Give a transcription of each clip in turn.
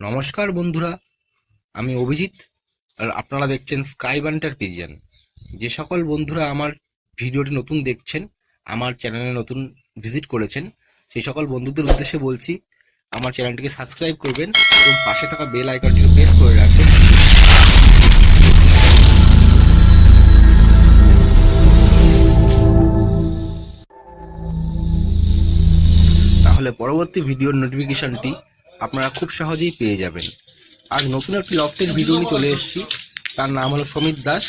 নমস্কার বন্ধুরা, আমি অভিজিৎ, আর আপনারা দেখছেন স্কাই বান্টার পিজিয়ান যে সকল বন্ধুরা আমার ভিডিওটি নতুন দেখছেন, আমার চ্যানেলে নতুন ভিজিট করেছেন, সেই সকল বন্ধুদের উদ্দেশ্যে বলছি, আমার চ্যানেলটিকে সাবস্ক্রাইব করবেন এবং পাশে থাকা বেল আইকনটিকে প্রেস করে রাখবেন। তাহলে পরবর্তী ভিডিওর নোটিফিকেশনটি আপনারা খুব সহজেই পেয়ে যাবেন। আজ নতুন একটি লফটের ভিডিও নিয়ে চলে এসেছি। তার নাম হলো সমীর দাস।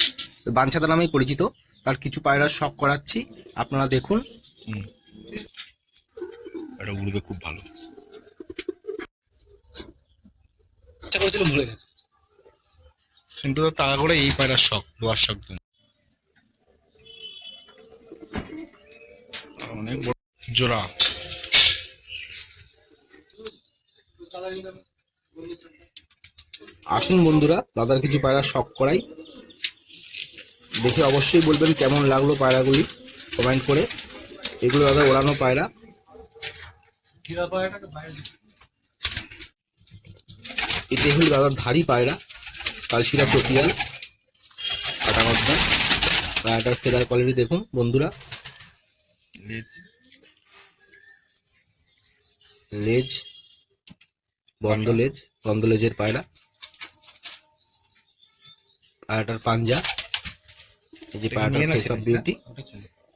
বাঞ্ছাদা নামেই পরিচিত। তার কিছু পায়রার শখ করাচ্ছি। আপনারা দেখুন। এটা উড়বে খুব ভালো। চেষ্টা করেছিল ভুলে গেছে। সিন্টু তো টাকা করে এই পায়রার শখ দোয়ার শখ অনেক বড় জোড়া। আসুন বন্ধুরা দাদার কিছু পায়রা শখ করাই। দেখে অবশ্যই বলবেন কেমন লাগল পায়রাগুলি কমেন্ট করে। এগুলো দাদা ওড়ানো পায়রা। এটি হল দাদার ধারি পায়রা কালশিরা চটিয়াল কাটা মধ্যে পায়রাটার ফেদার কোয়ালিটি দেখুন বন্ধুরা। লেজ। লেজ। বন্ধ লেজ বন্ধ লেজের পায়রা। পায়রাটার পাঞ্জা। এই যে পায়রাটার ফেস অফ বিউটি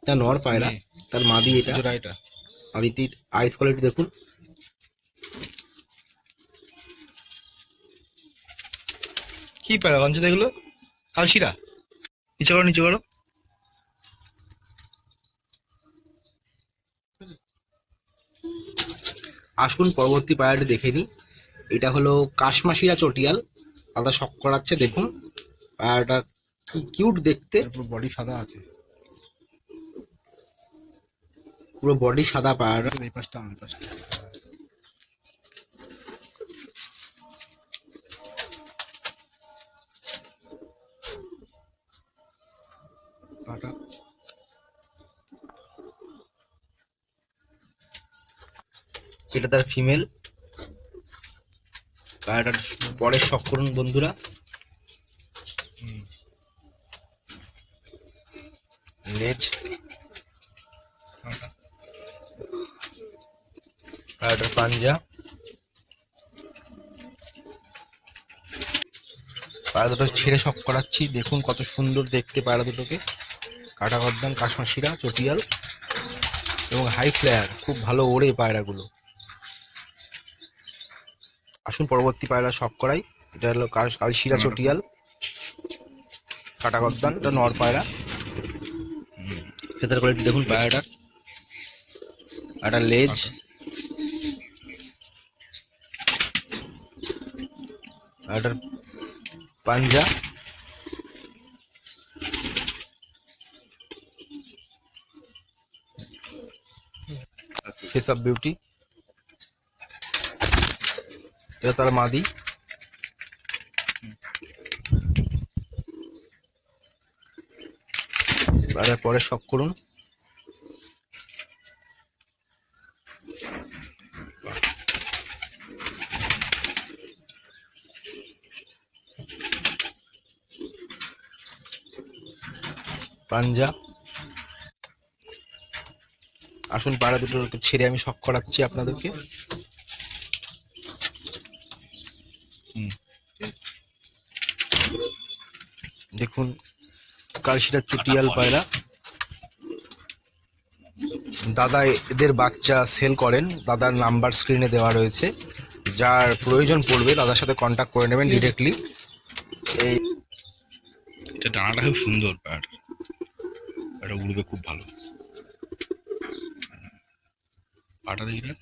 এটা নর পায়রা। তার মাদি এটা। মাদিটির আইস কোয়ালিটি দেখুন। কি পায়রা কঞ্চে দেখল কালশিরা নিচে করো নিচে করো। আসুন পরবর্তী পায়রাটি দেখে নিই। এটা হলো কাশমাশিরা চটিয়াল। আলাদা শখ করাচ্ছে দেখুন। পায়রাটা কি কিউট দেখতে। পুরো বডি সাদা আছে। পুরো বডি সাদা পায়রা এই পাশটা আমার পাশটা। পাটা। এটা তার ফিমেল পায়রাটার পরের শখ করুন বন্ধুরা। লেজ। পায়রাটার পাঞ্জা। পায়রা দুটো ছেড়ে শখ করাচ্ছি। দেখুন কত সুন্দর দেখতে পায়রা দুটোকে। কাটা গদ্দান কাশমাশিরা, চটিয়াল এবং হাই ফ্লেয়ার খুব ভালো ওড়ে পায়রাগুলো। আসুন পরবর্তী পায়রা শখ করাই। এটা হলো কাল- কালশিরা চটিয়াল কাটা গদ্দান এটা নর পায়রা। ফেদার কোয়ালিটি দেখুন পায়রাটার একটা লেজ। একটা পাঞ্জা। ফেস অফ বিউটি এটা তার মাদি। আর পরে শখ করুন। পাঞ্জা। আসুন পাড়া দুটো ছেড়ে আমি শখ করাচ্ছি আপনাদেরকে হুম। দেখুন, কালশিরা চুটিয়াল পায়রা। দাদা, এদের বাচ্চা সেল করেন। দাদার নাম্বার স্ক্রিনে দেওয়া রয়েছে। যার প্রয়োজন পড়বে, দাদার সাথে কন্ট্যাক্ট করে নেবেন ডিরেক্টলি এই এটা ডানাটা খুব সুন্দর পায়রাটা এটা উড়বে খুব ভালো। পাটা দেখি না?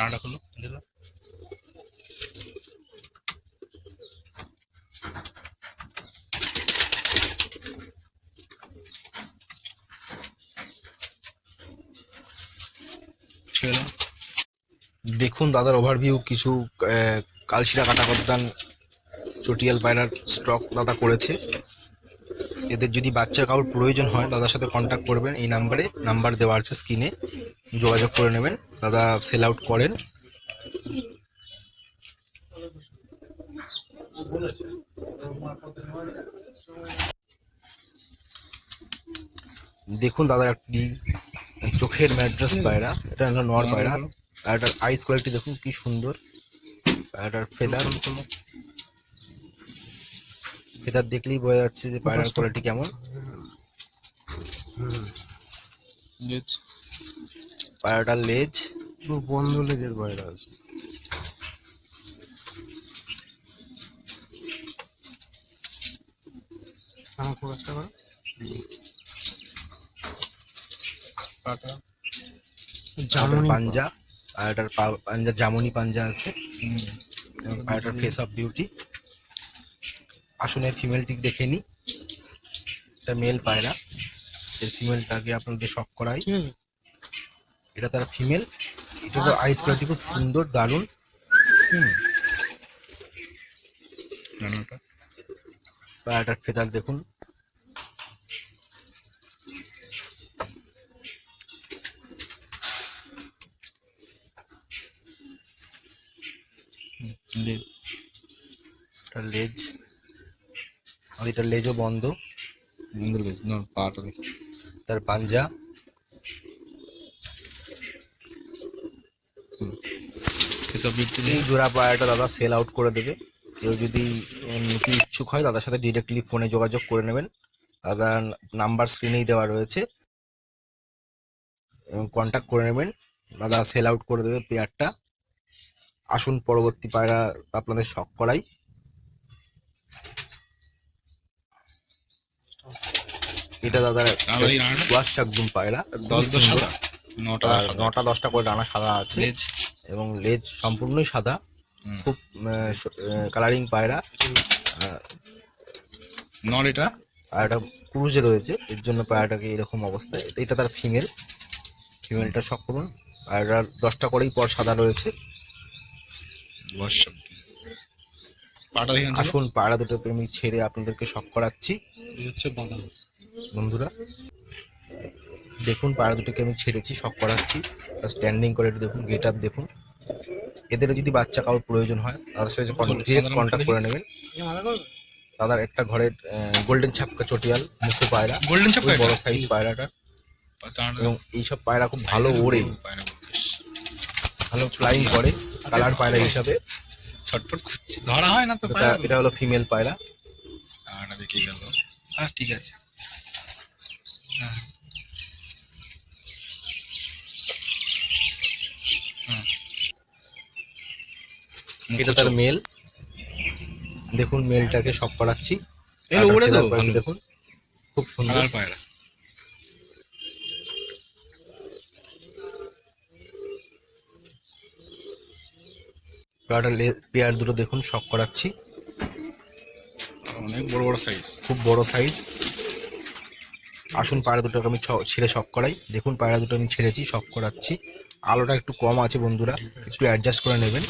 ডানাটা খোলো দাও। দেখুন দাদার ওভারভিউ কিছু কালশিরা কাটা গদ্দান চটিয়াল পায়রার স্টক দাদা করেছে। এদের যদি বাচ্চার কারোর প্রয়োজন হয়, দাদার সাথে কন্ট্যাক্ট করবেন, এই নাম্বারে নাম্বার দেওয়া আছে স্ক্রিনে যোগাযোগ করে নেবেন। দাদা সেল আউট করেন। দেখুন দাদা একটি চোখের ম্যাড্রেস পায়রা। এটা হলো নর পায়রা। আর এটার আইস কোয়ালিটি দেখুন কি সুন্দর। এটার ফেদার ফেদার দেখলেই বোঝা যাচ্ছে যে পায়রার কোয়ালিটি কেমন। লেজ পায়রাটার লেজ। পুরো বন্ধ লেজের বাইরে আছে। আমার খুব একটা করে পাটা। জামুনি পাঞ্জা পাঞ্জা জামুনি পাঞ্জা আছে। এবং পায়রাটার ফেস অফ বিউটি আসনের ফিমেলটি দেখে নি। এটা মেল পায়রা। এর ফিমেলটাকে আপনাদের শখ করাই। এটা তার ফিমেল এটা তো আইস কোয়ালিটি খুব সুন্দর দারুণ। হুম। পায়রাটার ফেদার দেখুন। লেজ। তার লেজ। আর এটার লেজও বন্ধ। বন্ধ লেজ না পাটা তার পাঞ্জা। এই জোড়া পায়রাটা দাদা সেল আউট করে দেবে। কেউ যদি নিতে ইচ্ছুক হয় দাদার সাথে ডিরেক্টলি ফোনে যোগাযোগ করে নেবেন। দাদার নাম্বার স্ক্রিনেই দেওয়া রয়েছে। এবং কন্ট্যাক্ট করে নেবেন। দাদা সেল আউট করে দেবে পেয়ারটা আসুন পরবর্তী পায়রা আপনাদের শখ করাই। এটা দাদার আর ওয়াশ একদম পায়রা। নটা নটা দশটা করে ডানা সাদা আছে। এবং লেজ সম্পূর্ণই সাদা। খুব কালারিং পায়রা। নর এটা? আর একটা ক্রুজে রয়েছে। এর জন্য পায়রাটাকে এরকম অবস্থায় এটা তার ফিমেল ফিমেলটা শখ করুন পায়রার দশটা করেই পর সাদা রয়েছে। আসুন পায়রা দুটো প্রেমিক ছেড়ে আপনাদেরকে শখ করাচ্ছি। হচ্ছে বন্ধুরা দেখুন পায়রা দুটোকে আমি ছেড়েছি শখ করাচ্ছি। স্ট্যান্ডিং করে একটু দেখুন গেট আপ দেখুন। এদেরও যদি বাচ্চা কারোর প্রয়োজন হয় তাদের সাথে ডিরেক্ট কন্ট্যাক্ট করে নেবেন। দাদার একটা ঘরের গোল্ডেন ছাপকা চটিয়াল মুখো পায়রা। গোল্ডেন খুব বড় সাইজ পায়রাটা। এবং এইসব পায়রা খুব ভালো ওড়ে। ভালো ফ্লাইং করে কালার পায়রা হিসাবে। ছটফট ধরা হয় না তো এটা এটা হলো ফিমেল পায়রা। গেল। হ্যাঁ ঠিক আছে। হ্যাঁ। এটা তার মেল? দেখুন মেলটাকে শখ করাচ্ছি। দেখুন। খুব সুন্দর। পায়রা। পায়রাটার পেয়ার দুটো দেখুন শখ করাচ্ছি। অনেক বড় বড় সাইজ খুব বড় সাইজ আসুন পায়রা দুটোকে আমি ছেড়ে শখ করাই। দেখুন পায়রা দুটো আমি ছেড়েছি শখ করাচ্ছি। আলোটা একটু কম আছে বন্ধুরা একটু অ্যাডজাস্ট করে নেবেন।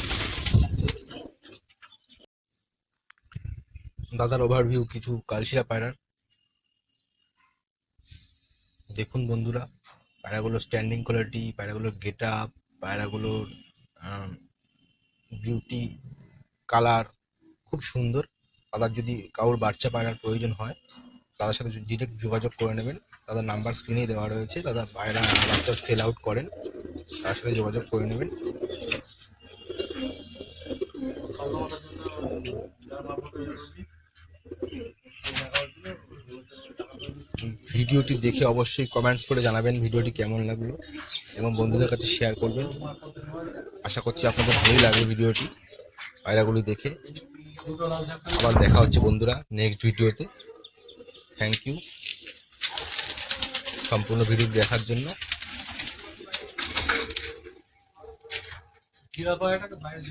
দাদার ওভারভিউ কিছু কালশিরা পায়রার। দেখুন বন্ধুরা, পায়রাগুলোর স্ট্যান্ডিং কোয়ালিটি পায়রাগুলোর গেট আপ পায়রাগুলোর বিউটি কালার খুব সুন্দর। দাদার যদি কারোর বাচ্চা পায়রার প্রয়োজন হয় তাদের সাথে ডিরেক্ট যোগাযোগ করে নেবেন। তাদের নাম্বার স্ক্রিনেই দেওয়া রয়েছে, দাদা পায়রা বাচ্চা সেল আউট করেন, তার সাথে যোগাযোগ করে নেবেন। ভিডিওটি দেখে অবশ্যই কমেন্টস করে জানাবেন ভিডিওটি কেমন লাগল এবং বন্ধুদের কাছে শেয়ার করবেন। আশা করছি আপনাদের ভালোই লাগবে ভিডিওটি। পায়রাগুলি দেখে। আবার দেখা হচ্ছে বন্ধুরা নেক্সট ভিডিওতে। থ্যাংক ইউ সম্পূর্ণ ভিডিও দেখার জন্য। কিরা পায়রাটাকে বাইরে